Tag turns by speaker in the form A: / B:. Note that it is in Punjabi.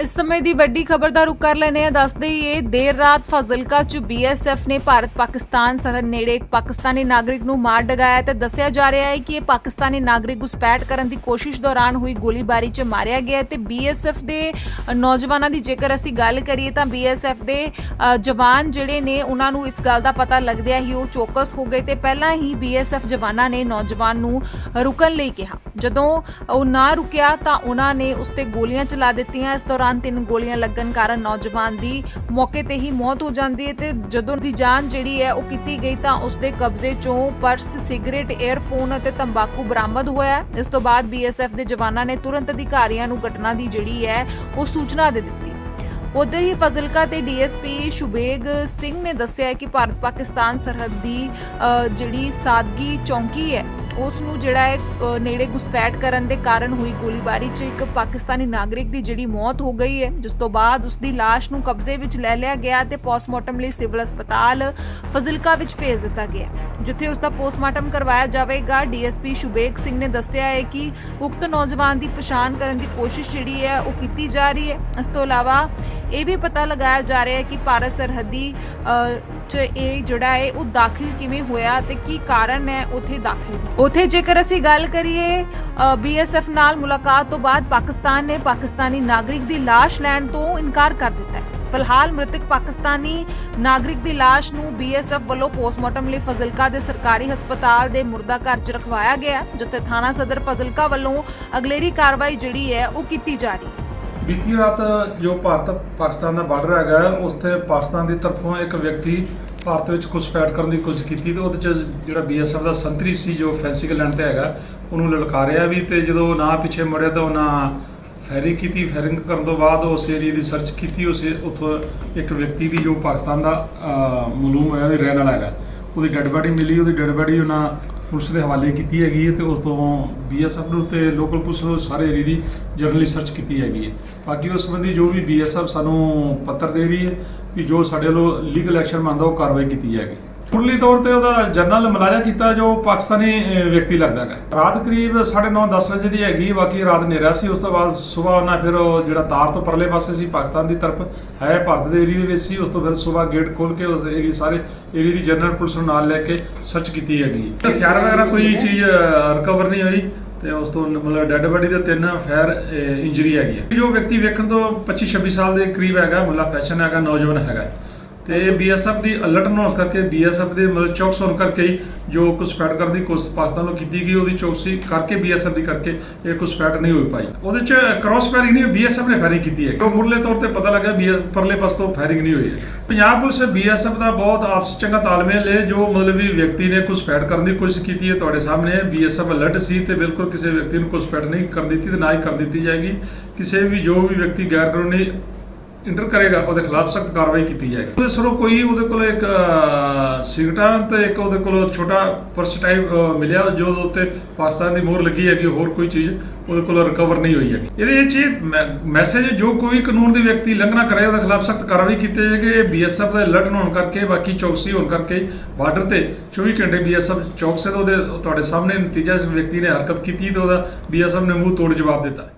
A: ਇਸ ਸਮੇਂ ਦੀ ਵੱਡੀ ਖਬਰ ਦਾ ਰੁਕ ਕਰ ਲੈਨੇ ਆ ਦੱਸਦੇ ਹੀ ਇਹ ਦੇਰ ਰਾਤ ਫਾਜ਼ਿਲਕਾ ਚ ਬੀਐਸਐਫ ਨੇ ਭਾਰਤ ਪਾਕਿਸਤਾਨ ਸਰਹੱਦ ਨੇੜੇ ਇੱਕ ਪਾਕਿਸਤਾਨੀ ਨਾਗਰਿਕ ਨੂੰ ਮਾਰ ਡਗਾਇਆ ਤੇ ਦੱਸਿਆ ਜਾ ਰਿਹਾ ਹੈ ਕਿ ਇਹ ਪਾਕਿਸਤਾਨੀ ਨਾਗਰਿਕ ਘੁਸਪੈਠ ਕਰਨ ਦੀ ਕੋਸ਼ਿਸ਼ ਦੌਰਾਨ ਹੋਈ ਗੋਲੀਬਾਰੀ ਚ ਮਾਰਿਆ ਗਿਆ ਹੈ ਤੇ ਬੀਐਸਐਫ ਦੇ ਨੌਜਵਾਨਾਂ ਦੀ ਜੇਕਰ ਅਸੀਂ ਗੱਲ ਕਰੀਏ ਤਾਂ ਬੀਐਸਐਫ ਦੇ ਜਵਾਨ ਜਿਹੜੇ ਨੇ, ਉਹਨਾਂ ਨੂੰ ਇਸ ਗੱਲ ਦਾ ਪਤਾ ਲੱਗਦਿਆਂ ਹੀ ਉਹ ਚੌਕਸ ਹੋ ਗਏ ਤੇ ਪਹਿਲਾਂ ਹੀ ਬੀਐਸਐਫ ਜਵਾਨਾਂ ਨੇ ਨੌਜਵਾਨ ਨੂੰ ਰੁਕਣ ਲਈ ਕਿਹਾ। ਜਦੋਂ ਉਹ ਨਾ ਰੁਕਿਆ ਤਾਂ ਉਹਨਾਂ ਨੇ ਉਸ ਤੇ ਗੋਲੀਆਂ ਚਲਾ ਦਿੱਤੀਆਂ। ਇਸ ਦੌਰਾਨ ਤਿੰਨ ਗੋਲੀਆਂ ਲੱਗਣ ਕਾਰਨ ਨੌਜਵਾਨ ਦੀ ਮੌਕੇ ਤੇ ਹੀ ਮੌਤ ਹੋ ਜਾਂਦੀ ਹੈ ਤੇ ਜਦੋਂ ਦੀ ਜਾਨ ਜਿਹੜੀ ਹੈ ਉਹ ਕੀਤੀ ਗਈ ਤਾਂ ਉਸ ਦੇ ਕਬਜ਼ੇ ਚੋਂ ਪਰਸ ਸਿਗਰਟ ਏਅਰਫੋਨ ਅਤੇ ਤੰਬਾਕੂ ਬਰਾਮਦ ਹੋਇਆ ਇਸ ਤੋਂ ਬਾਅਦ ਬੀਐਸਐਫ ਦੇ ਜਵਾਨਾਂ ਨੇ ਤੁਰੰਤ ਅਧਿਕਾਰੀਆਂ ਨੂੰ ਘਟਨਾ ਦੀ ਜਿਹੜੀ ਹੈ ਉਹ ਸੂਚਨਾ ਦੇ ਦਿੱਤੀ। ਉਧਰ ਹੀ ਫਜ਼ਿਲਕਾ ਤੇ ਡੀਐਸਪੀ ਸ਼ੁਬੇਗ ਸਿੰਘ ਨੇ ਦੱਸਿਆ ਕਿ ਭਾਰਤ ਪਾਕਿਸਤਾਨ ਸਰਹੱਦ ਦੀ ਅ, ਜਿਹੜੀ ਸਾਦਗੀ ਚੌਂਕੀ ਹੈ ਉਸ ਨੂੰ ਜਿਹੜਾ ਹੈ ਨੇੜੇ ਘੁਸਪੈਠ ਕਰਨ ਦੇ ਕਾਰਨ ਹੋਈ ਗੋਲੀਬਾਰੀ 'ਚ ਇੱਕ ਪਾਕਿਸਤਾਨੀ ਨਾਗਰਿਕ ਦੀ ਜਿਹੜੀ ਮੌਤ ਹੋ ਗਈ ਹੈ, ਜਿਸ ਤੋਂ ਬਾਅਦ ਉਸ ਦੀ ਲਾਸ਼ ਨੂੰ ਕਬਜ਼ੇ ਵਿੱਚ ਲੈ ਲਿਆ ਗਿਆ ਤੇ ਪੋਸਟਮਾਰਟਮ ਲਈ ਸਿਵਲ ਹਸਪਤਾਲ ਫਜ਼ਿਲਕਾ ਵਿੱਚ ਭੇਜ ਦਿੱਤਾ ਗਿਆ। ਜਿੱਥੇ ਉਸ ਦਾ ਪੋਸਟਮਾਰਟਮ ਕਰਵਾਇਆ ਜਾਵੇਗਾ, ਡੀਐਸਪੀ ਸ਼ੁਬੇਗ ਸਿੰਘ ਨੇ ਦੱਸਿਆ ਹੈ ਕਿ ਉਕਤ ਨੌਜਵਾਨ ਦੀ ਪਛਾਣ ਕਰਨ ਦੀ ਕੋਸ਼ਿਸ਼ ਜਿਹੜੀ ਹੈ, ਉਹ ਕੀਤੀ ਜਾ ਰਹੀ ਹੈ। ਇਸ ਤੋਂ ਇਲਾਵਾ ਇਹ ਵੀ ਪਤਾ ਲਗਾਇਆ ਜਾ ਰਿਹਾ ਹੈ ਕਿ ਭਾਰਤ ਸਰਹੱਦੀ ਚ ਇਹ ਜਿਹੜਾ ਹੈ, ਉਹ ਦਾਖਲ ਕਿਵੇਂ ਹੋਇਆ ਤੇ ਕੀ ਕਾਰਨ ਹੈ, ਉੱਥੇ ਦਾਖਲ ਉੱਥੇ ਜੇਕਰ ਅਸੀਂ ਗੱਲ ਕਰੀਏ ਬੀਐਸਐਫ ਨਾਲ ਮੁਲਾਕਾਤ ਤੋਂ ਬਾਅਦ ਪਾਕਿਸਤਾਨ ਨੇ ਪਾਕਿਸਤਾਨੀ ਨਾਗਰਿਕ ਦੀ ਲਾਸ਼ ਲੈਣ ਤੋਂ ਇਨਕਾਰ ਕਰ ਦਿੱਤਾ ਹੈ। ਫਿਲਹਾਲ ਮ੍ਰਿਤਕ ਪਾਕਿਸਤਾਨੀ ਨਾਗਰਿਕ ਦੀ ਲਾਸ਼ ਨੂੰ ਬੀਐਸਐਫ ਵੱਲੋਂ ਪੋਸਟਮਾਰਟਮ ਲਈ ਫਜ਼ਿਲਕਾ ਦੇ ਸਰਕਾਰੀ ਹਸਪਤਾਲ ਦੇ ਮੁਰਦਾ ਘਰ 'ਚ ਰਖਵਾਇਆ ਗਿਆ ਜਿੱਥੇ ਥਾਣਾ ਸਦਰ ਫਜ਼ਿਲਕਾ ਵੱਲੋਂ ਅਗਲੇਰੀ ਕਾਰਵਾਈ ਜਿਹੜੀ ਹੈ, ਉਹ ਕੀਤੀ ਜਾ ਰਹੀ ਹੈ।
B: ਬੀਤੀ ਰਾਤ ਜੋ ਭਾਰਤ ਪਾਕਿਸਤਾਨ ਦਾ ਬਾਰਡਰ ਹੈਗਾ, ਉਸ ਤੇ ਪਾਕਿਸਤਾਨ ਦੀ ਤਰਫੋਂ ਇੱਕ ਵਿਅਕਤੀ ਭਾਰਤ ਵਿੱਚ ਘੁਸਪੈਠ ਕਰਨ ਦੀ ਕੋਸ਼ਿਸ਼ ਕੀਤੀ ਤੇ ਉਹਦੇ ਚ ਜਿਹੜਾ ਬੀਐਸਐਫ ਦਾ ਸੰਤਰੀ ਸੀ ਜੋ ਫੈਂਸਿੰਗ ਲੈਣ ਤੇ ਹੈਗਾ, ਉਹਨੂੰ ਲਲਕਾਰਿਆ ਵੀ ਤੇ ਜਦੋਂ ਨਾ ਪਿੱਛੇ ਮੁੜਿਆ ਤਾਂ ਉਹਨਾਂ ਫੈਰਿੰਗ ਕੀਤੀ, ਫੈਰਿੰਗ ਕਰਨ ਤੋਂ ਬਾਅਦ ਉਸ ਏਰੀਆ ਦੀ ਸਰਚ ਕੀਤੀ, ਉਸ ਉੱਥੋਂ ਇੱਕ ਵਿਅਕਤੀ ਦੀ ਜੋ ਪਾਕਿਸਤਾਨ ਦਾ ਮਲੂਮ ਹੋਇਆ ਵੀ ਰਹਿਣ ਵਾਲਾ ਹੈਗਾ। ਉਹਦੀ ਡੈੱਡ ਬਾਡੀ ਮਿਲੀ, ਉਹਦੀ ਡੈੱਡ ਬਾਡੀ ਉਹਨਾਂ ਪੁਲਿਸ ਦੇ ਹਵਾਲੇ ਕੀਤੀ ਹੈਗੀ ਹੈ ਤੇ ਉਸ ਤੋਂ ਬੀਐਸਐਫ ਨੂੰ ਤੇ ਲੋਕਲ ਪੁਲਿਸ ਨੂੰ ਸਾਰੇ ਏਰੀਏ ਦੀ ਜਰਨਲੀ ਸਰਚ ਕੀਤੀ ਹੈਗੀ ਹੈ। ਬਾਕੀ ਉਸ ਸੰਬੰਧੀ ਜੋ ਵੀ ਬੀਐਸਐਫ ਸਾਨੂੰ ਪੱਤਰ ਦੇ ਰਹੀ ਹੈ ਕਿ ਜੋ ਸਾਡੇ ਵੱਲੋਂ ਲੀਗਲ ਐਕਸ਼ਨ ਮੰਨਦਾ ਉਹ ਕਾਰਵਾਈ ਕੀਤੀ ਜਾਏਗੀ। ਮੁੱਢਲੀ ਤੌਰ ਤੇ ਉਹਦਾ ਜਰਨਲ ਮਲਾਜਾ ਕੀਤਾ ਜੋ ਪਾਕਿਸਤਾਨੀ ਵਿਅਕਤੀ ਲੱਗਦਾ ਹੈ ਰਾਤ ਕਰੀਬ 9:30 ਵਜੇ ਦੀ ਹੈਗੀ, ਬਾਕੀ ਰਾਤ ਹਨੇਰਾ ਸੀ। ਉਸ ਤੋਂ ਬਾਅਦ ਸਵੇਰ ਉਹਨਾਂ ਫਿਰ ਉਹ ਜਿਹੜਾ ਤਾਰ ਤੋਂ ਪਰਲੇ ਪਾਸੇ ਸੀ, ਪਾਕਿਸਤਾਨ ਦੀ ਤਰਫ, ਹੈ ਭਾਰਤ ਦੇ ਏਰੀਆ ਦੇ ਵਿੱਚ ਸੀ। ਉਸ ਤੋਂ ਫਿਰ ਸਵੇਰ ਗੇਟ ਖੋਲ ਕੇ ਉਸ ਏਰੀਆ ਸਾਰੇ ਏਰੀਆ ਦੀ ਜਨਰਲ ਪੁਲਿਸ ਨੂੰ ਨਾਲ ਲੈ ਕੇ ਸਰਚ ਕੀਤੀ ਹੈਗੀ। ਹਥਿਆਰ ਵਗੈਰਾ ਕੋਈ ਚੀਜ਼ ਰਿਕਵਰ ਨਹੀਂ ਹੋਈ ਤੇ ਉਸ ਤੋਂ ਮਤਲਬ ਡੈੱਡ ਬਾਡੀ ਦੇ ਤਿੰਨ ਫੈਰ ਇੰਜਰੀ ਹੈਗੀ ਹੈ। ਜੋ ਵਿਅਕਤੀ ਵੇਖਣ ਤੋਂ 25 26 ਸਾਲ ਦੇ ਕਰੀਬ ਹੈਗਾ, ਮੁੱਲਾ ਫੈਸ਼ਨ ਹੈਗਾ, ਨੌਜਵਾਨ ਹੈਗਾ। ਤੇ ਬੀਐਸਐਫ ਦੀ ਅਲਰਟ ਨਾ ਹੋਣ ਕਰਕੇ ਬੀਐਸਐਫ ਦੇ ਮਤਲਬ ਚੌਕਸ ਹੋਣ ਕਰਕੇ ਜੋ ਘੁਸਪੈਠ ਕਰਨ ਦੀ ਕੋਸ਼ਿਸ਼ ਪਾਕਿਸਤਾਨ ਨੂੰ ਕੀਤੀ ਗਈ, ਉਹਦੀ ਚੌਕਸੀ ਕਰਕੇ ਬੀਐਸਐਫ ਦੀ ਕਰਕੇ ਇਹ ਘੁਸਪੈਠ ਨਹੀਂ ਹੋਈ ਪਾਈ। ਉਹਦੇ ਚ ਕ੍ਰਾਸ ਫਾਇਰਿੰਗ ਨਹੀਂ ਬੀਐਸਐਫ ਨੇ ਫਾਇਰਿੰਗ ਕੀਤੀ ਹੈ। ਉਹ ਮੁੱਢਲੇ ਤੌਰ ਤੇ ਪਤਾ ਲੱਗਾ ਵੀ ਪਰਲੇ ਪਾਸ ਤੋਂ ਫਾਇਰਿੰਗ ਨਹੀਂ ਹੋਈ ਹੈ। ਪੰਜਾਬ ਪੁਲਿਸ ਬੀਐਸਐਫ ਦਾ ਬਹੁਤ ਆਪਸ ਚੰਗਾ ਤਾਲਮੇਲ ਹੈ ਜੋ ਮਤਲਬ ਵੀ ਵਿਅਕਤੀ ਨੇ ਘੁਸਪੈਠ ਕਰਨ ਦੀ ਕੋਸ਼ਿਸ਼ ਕੀਤੀ ਹੈ, ਤੁਹਾਡੇ ਸਾਹਮਣੇ ਬੀਐਸਐਫ ਅਲਰਟ ਸੀ ਤੇ ਬਿਲਕੁਲ ਕਿਸੇ ਵਿਅਕਤੀ ਨੂੰ ਘੁਸਪੈਠ ਨਹੀਂ ਕਰ ਦਿੱਤੀ ਤੇ ਨਾ ਹੀ ਕਰ ਦਿੱਤੀ ਜਾਏਗੀ। ਕਿਸੇ ਵੀ ਜੋ ਵੀ ਵਿਅਕਤੀ ਗੈਰ ਕਾਨੂੰਨੀ ਇੰਟਰ ਕਰੇਗਾ ਉਹਦੇ ਖਿਲਾਫ ਸਖਤ ਕਾਰਵਾਈ ਕੀਤੀ ਜਾਏਗੀ। ਉਹਦੇ ਸਰੋਂ ਕੋਈ ਉਹਦੇ ਕੋਲ ਇੱਕ ਅਹ, ਸਿਗਰਟਾਂ ਤੇ ਇੱਕ ਉਹਦੇ ਕੋਲ ਛੋਟਾ ਪਰਸ ਟਾਈਪ ਮਿਲਿਆ ਜੋ ਉਹਦੇ ਉੱਤੇ ਪਾਕਿਸਤਾਨ ਦੀ ਮੋਹਰ ਲੱਗੀ ਹੈਗੀ ਹੋਰ ਕੋਈ ਚੀਜ਼ ਉਹਦੇ ਕੋਲ ਰਿਕਵਰ ਨਹੀਂ ਹੋਈ ਹੈਗੀ। ਇਹਦੇ ਵਿੱਚ ਇਹ ਮੈਸੇਜ ਜੋ ਕੋਈ ਕਾਨੂੰਨ ਦੇ ਵਿਅਕਤੀ ਲੰਘਣਾ ਕਰੇ ਉਹਦੇ ਖਿਲਾਫ ਸਖਤ ਕਾਰਵਾਈ ਕੀਤੀ ਜਾਏਗੀ। ਬੀਐਸਐਫ ਦੇ ਅਲਰਟ ਹੋਣ ਕਰਕੇ ਬਾਕੀ ਚੌਕਸੀ ਹੋਣ ਕਰਕੇ ਬਾਰਡਰ ਤੇ 24 ਘੰਟੇ ਬੀਐਸਐਫ ਚੌਕਸੇ ਤੇ ਉਹਦੇ ਤੁਹਾਡੇ ਸਾਹਮਣੇ ਨਤੀਜਾ ਵਿਅਕਤੀ ਨੇ ਹਰਕਤ ਕੀਤੀ ਤੇ ਉਹਦਾ ਬੀਐਸਐਫ ਨੇ ਮੂੰਹ ਤੋੜ ਜਵਾਬ ਦਿੱਤਾ।